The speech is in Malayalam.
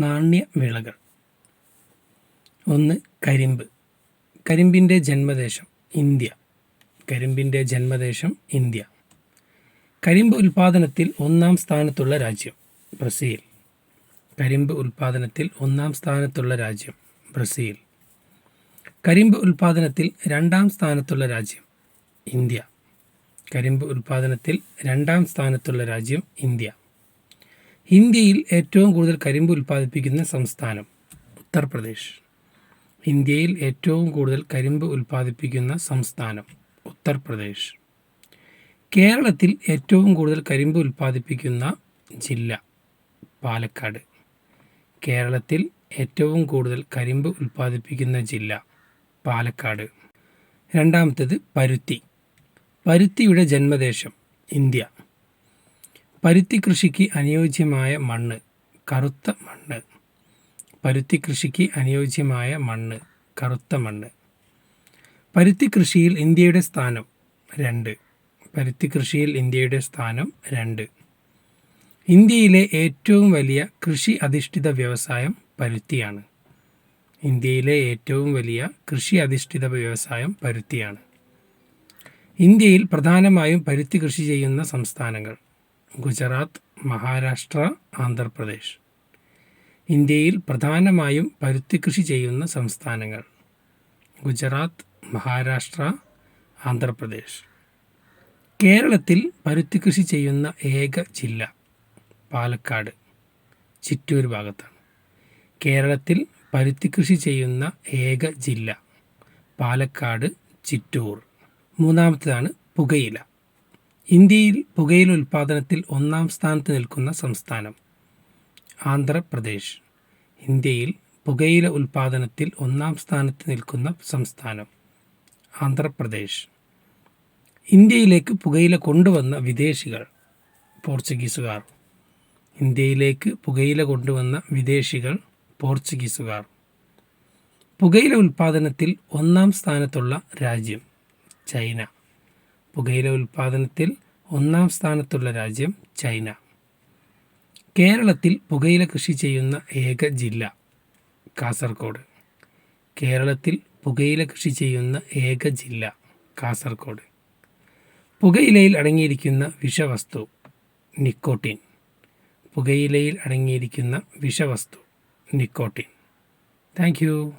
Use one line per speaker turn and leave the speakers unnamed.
നാണ്യവിളകൾ. ഒന്ന് കരിമ്പ്. കരിമ്പിന്റെ ജന്മദേശം ഇന്ത്യ. കരിമ്പിന്റെ ജന്മദേശം ഇന്ത്യ. കരിമ്പ് ഉൽപാദനത്തിൽ ഒന്നാം സ്ഥാനത്തുള്ള രാജ്യം ബ്രസീൽ. കരിമ്പ് ഉൽപാദനത്തിൽ ഒന്നാം സ്ഥാനത്തുള്ള രാജ്യം ബ്രസീൽ. കരിമ്പ് ഉൽപാദനത്തിൽ രണ്ടാം സ്ഥാനത്തുള്ള രാജ്യം ഇന്ത്യ. കരിമ്പ് ഉൽപാദനത്തിൽ രണ്ടാം സ്ഥാനത്തുള്ള രാജ്യം ഇന്ത്യ. ഇന്ത്യയിൽ ഏറ്റവും കൂടുതൽ കരിമ്പ് ഉൽപ്പാദിപ്പിക്കുന്ന സംസ്ഥാനം ഉത്തർപ്രദേശ്. ഇന്ത്യയിൽ ഏറ്റവും കൂടുതൽ കരിമ്പ് ഉൽപ്പാദിപ്പിക്കുന്ന സംസ്ഥാനം ഉത്തർപ്രദേശ്. കേരളത്തിൽ ഏറ്റവും കൂടുതൽ കരിമ്പ് ഉൽപ്പാദിപ്പിക്കുന്ന ജില്ല പാലക്കാട്. കേരളത്തിൽ ഏറ്റവും കൂടുതൽ കരിമ്പ് ഉൽപ്പാദിപ്പിക്കുന്ന ജില്ല പാലക്കാട്. രണ്ടാമത്തേത് പരുത്തി. പരുത്തിയുടെ ജന്മദേശം ഇന്ത്യ. പരുത്തി കൃഷിക്ക് അനുയോജ്യമായ മണ്ണ് കറുത്ത മണ്ണ്. പരുത്തി കൃഷിക്ക് അനുയോജ്യമായ മണ്ണ് കറുത്ത മണ്ണ്. പരുത്തി കൃഷിയിൽ ഇന്ത്യയുടെ സ്ഥാനം രണ്ട്. പരുത്തി കൃഷിയിൽ ഇന്ത്യയുടെ സ്ഥാനം രണ്ട്. ഇന്ത്യയിലെ ഏറ്റവും വലിയ കൃഷി അധിഷ്ഠിത വ്യവസായം പരുത്തിയാണ്. ഇന്ത്യയിലെ ഏറ്റവും വലിയ കൃഷി അധിഷ്ഠിത വ്യവസായം പരുത്തിയാണ്. ഇന്ത്യയിൽ പ്രധാനമായും പരുത്തി കൃഷി ചെയ്യുന്ന സംസ്ഥാനങ്ങൾ ഗുജറാത്ത് മഹാരാഷ്ട്ര ആന്ധ്രാപ്രദേശ്. ഇന്ത്യയിൽ പ്രധാനമായും പരുത്തി കൃഷി ചെയ്യുന്ന സംസ്ഥാനങ്ങൾ ഗുജറാത്ത് മഹാരാഷ്ട്ര ആന്ധ്രാപ്രദേശ്. കേരളത്തിൽ പരുത്തി കൃഷി ചെയ്യുന്ന ഏക ജില്ല പാലക്കാട് ചിറ്റൂർ ഭാഗത്താണ്. കേരളത്തിൽ പരുത്തി കൃഷി ചെയ്യുന്ന ഏക ജില്ല പാലക്കാട് ചിറ്റൂർ. മൂന്നാമത്തേതാണ് പുകയില. ഇന്ത്യയിൽ പുകയില ഉൽപ്പാദനത്തിൽ ഒന്നാം സ്ഥാനത്ത് നിൽക്കുന്ന സംസ്ഥാനം ആന്ധ്രാപ്രദേശ്. ഇന്ത്യയിൽ പുകയില ഉൽപ്പാദനത്തിൽ ഒന്നാം സ്ഥാനത്ത് നിൽക്കുന്ന സംസ്ഥാനം ആന്ധ്രാപ്രദേശ്. ഇന്ത്യയിലേക്ക് പുകയില കൊണ്ടുവന്ന വിദേശികൾ പോർച്ചുഗീസുകാർ. ഇന്ത്യയിലേക്ക് പുകയില കൊണ്ടുവന്ന വിദേശികൾ പോർച്ചുഗീസുകാർ. പുകയില ഉൽപ്പാദനത്തിൽ ഒന്നാം സ്ഥാനത്തുള്ള രാജ്യം ചൈന. പുകയില ഉൽപ്പാദനത്തിൽ ഒന്നാം സ്ഥാനത്തുള്ള രാജ്യം ചൈന. കേരളത്തിൽ പുകയില കൃഷി ചെയ്യുന്ന ഏക ജില്ല കാസർഗോഡ്. കേരളത്തിൽ പുകയില കൃഷി ചെയ്യുന്ന ഏക ജില്ല കാസർഗോഡ്. പുകയിലയിൽ അടങ്ങിയിരിക്കുന്ന വിഷവസ്തു നിക്കോട്ടിൻ. പുകയിലയിൽ അടങ്ങിയിരിക്കുന്ന വിഷവസ്തു നിക്കോട്ടിൻ. താങ്ക്